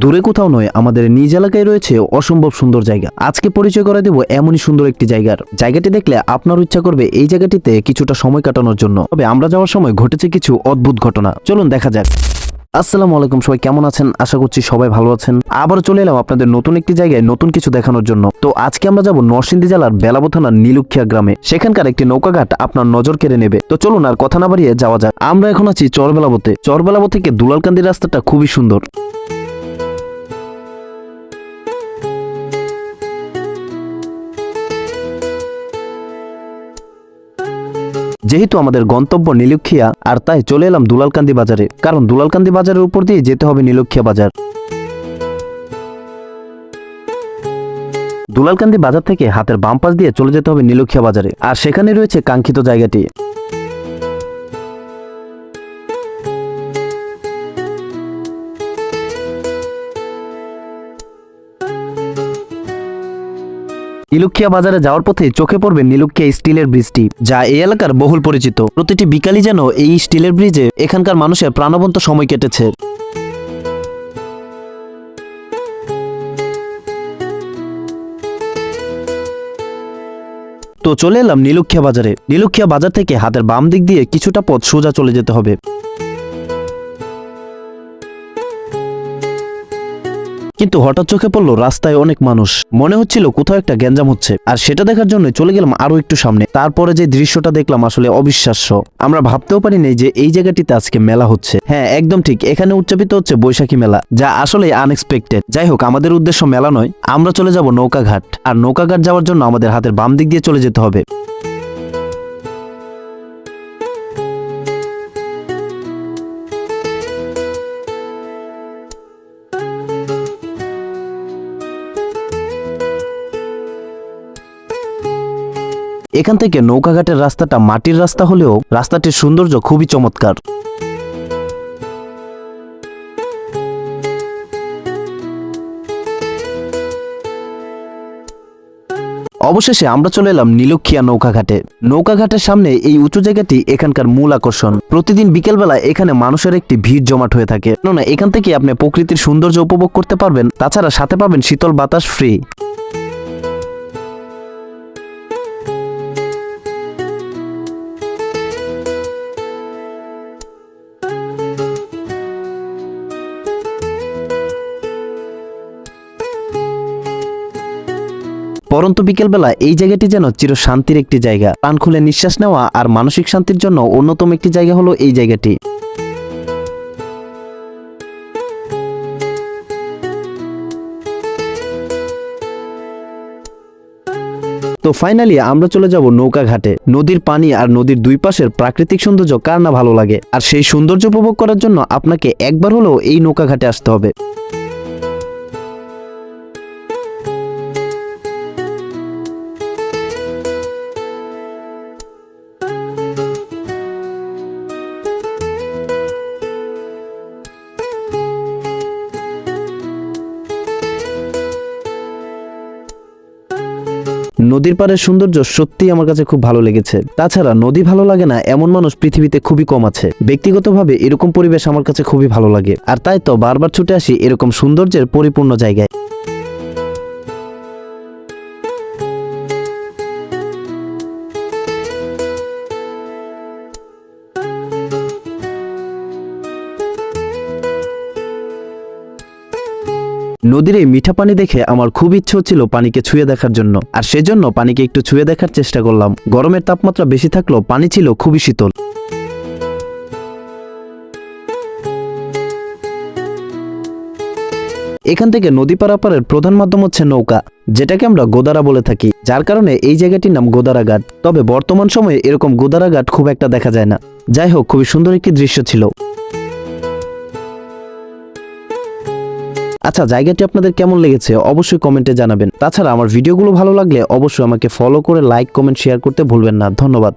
দূরে কোথাও নয়, আমাদের নিজ এলাকায় রয়েছে অসম্ভব সুন্দর জায়গা। আজকে পরিচয় করে দেব এমনই সুন্দর একটি জায়গার। জায়গাটি দেখলে আপনার ইচ্ছা করবে এই জায়গাটিতে কিছুটা সময় কাটানোর জন্য। তবে আমরা যাওয়ার সময় ঘটেছে কিছু অদ্ভুত ঘটনা। চলুন দেখা যাক। আসসালামু আলাইকুম, সবাই কেমন আছেন? আশা করছি সবাই ভালো আছেন। আবার চলে এলাম আপনাদের নতুন একটি জায়গায় নতুন কিছু দেখানোর জন্য। তো আজকে আমরা যাব নরসিংদী জেলার বেলাবো থানার গ্রামে। সেখানকার একটি নৌকাঘাট আপনার নজর কেড়ে নেবে। তো চলুন আর কথা না বাড়িয়ে যাওয়া যাক। আমরা এখন আছি চরবেলাবোতে। চরবেলাবো থেকে দুলালকান্দির রাস্তাটা খুবই সুন্দর। যেহেতু আমাদের গন্তব্য নীলক্ষিয়া, আর তাই চলে এলাম দুলালকান্দি বাজারে। কারণ দুলালকান্দি বাজারের উপর দিয়ে যেতে হবে নীলক্ষিয়া বাজার। দুলালকান্দি বাজার থেকে হাতের বাম পাশ দিয়ে চলে যেতে হবে নীলক্ষিয়া বাজারে। আর সেখানে রয়েছে কাঙ্ক্ষিত জায়গাটি। নীলুক্ষিয়া বাজারে যাওয়ার পথে চোখে পড়বে নীলুক্ষিয়া স্টিলের ব্রিজটি, যা এই এলাকার বহুল পরিচিত। প্রতিটি বিকালই যেন এই স্টিলের ব্রিজে এখানকার মানুষের প্রাণবন্ত সময় কেটেছে। তো চলে এলাম নীলুক্ষিয়া বাজারে। নীলুক্ষিয়া বাজার থেকে হাতের বাম দিক দিয়ে কিছুটা পথ সোজা চলে যেতে হবে। কিন্তু হঠাৎ চোখে পড়ল রাস্তায় অনেক মানুষ। মনে হচ্ছিল কোথাও একটা গ্যাঞ্জাম হচ্ছে। আর সেটা দেখার জন্য চলে গেলাম আরও একটু সামনে। তারপরে যে দৃশ্যটা দেখলাম আসলে অবিশ্বাস্য। আমরা ভাবতেও পারিনি যে এই জায়গাটিতে আজকে মেলা হচ্ছে। হ্যাঁ একদম ঠিক। এখানে উচ্চাপিত হচ্ছে বৈশাখী মেলা, যা আসলে আনএক্সপেক্টেড যাই হোক, আমাদের উদ্দেশ্য মেলা নয়। আমরা চলে যাব নৌকাঘাট। আর নৌকাঘাট যাওয়ার জন্য আমাদের হাতের বাম দিক দিয়ে চলে যেতে হবে। এখান থেকে নৌকাঘাটের রাস্তাটা মাটির রাস্তা হলেও রাস্তাটির সৌন্দর্য খুবই চমৎকার। অবশেষে আমরা চলে এলাম নীলক্ষিয়া নৌকাঘাটে। নৌকাঘাটের সামনে এই উঁচু জায়গাটি এখানকার মূল আকর্ষণ। প্রতিদিন বিকেলবেলা এখানে মানুষের একটি ভিড় জমাট হয়ে থাকে। কেননা এখান থেকে আপনি প্রকৃতির সৌন্দর্য উপভোগ করতে পারবেন, তাছাড়া সাথে পাবেন শীতল বাতাস ফ্রি পরন্ত বিকেলবেলা এই জায়গাটি যেন চির শান্তির একটি জায়গা। প্রাণ খুলে নিঃশ্বাস নেওয়া আর মানসিক শান্তির জন্য অন্যতম একটি জায়গা হলো এই জায়গাটি। তো ফাইনালি আমরা চলে যাব নৌকা ঘাটে নদীর পানি আর নদীর দুই পাশের প্রাকৃতিক সৌন্দর্য কার না ভালো লাগে? আর সেই সৌন্দর্য উপভোগ করার জন্য আপনাকে একবার হলেও এই নৌকা ঘাটে আসতে হবে। নদীর পাড়ের সৌন্দর্য সত্যিই আমার কাছে খুব ভালো লেগেছে। তাছাড়া নদী ভালো লাগে না, এমন মানুষ পৃথিবীতে খুবই কম আছে। ব্যক্তিগতভাবে এরকম পরিবেশ আমার কাছে খুবই ভালো লাগে। আর তাই তো বারবার ছুটে আসি এরকম সৌন্দর্যের পরিপূর্ণ জায়গায়। নদীর এই মিঠা পানি দেখে আমার খুব ইচ্ছে হচ্ছিল পানিকে ছুঁয়ে দেখার জন্য। আর সেজন্য পানিকে একটু ছুঁয়ে দেখার চেষ্টা করলাম। গরমের তাপমাত্রা বেশি থাকলেও পানি ছিল খুবই শীতল। এখান থেকে নদী পারাপারের প্রধান মাধ্যম হচ্ছে নৌকা, যেটাকে আমরা গোদারা বলে থাকি, যার কারণে এই জায়গাটির নাম গোদারা ঘাট তবে বর্তমান সময়ে এরকম গোদারা ঘাট খুব একটা দেখা যায় না। যাই হোক, খুবই সুন্দর একটি দৃশ্য ছিল। আচ্ছা জায়গাটি আপনাদের কেমন লেগেছে অবশ্যই কমেন্টে জানাবেন। তাছাড়া আমার ভিডিওগুলো ভালো লাগলে অবশ্যই আমাকে ফলো করে লাইক, কমেন্ট, শেয়ার করতে ভুলবেন না। ধন্যবাদ।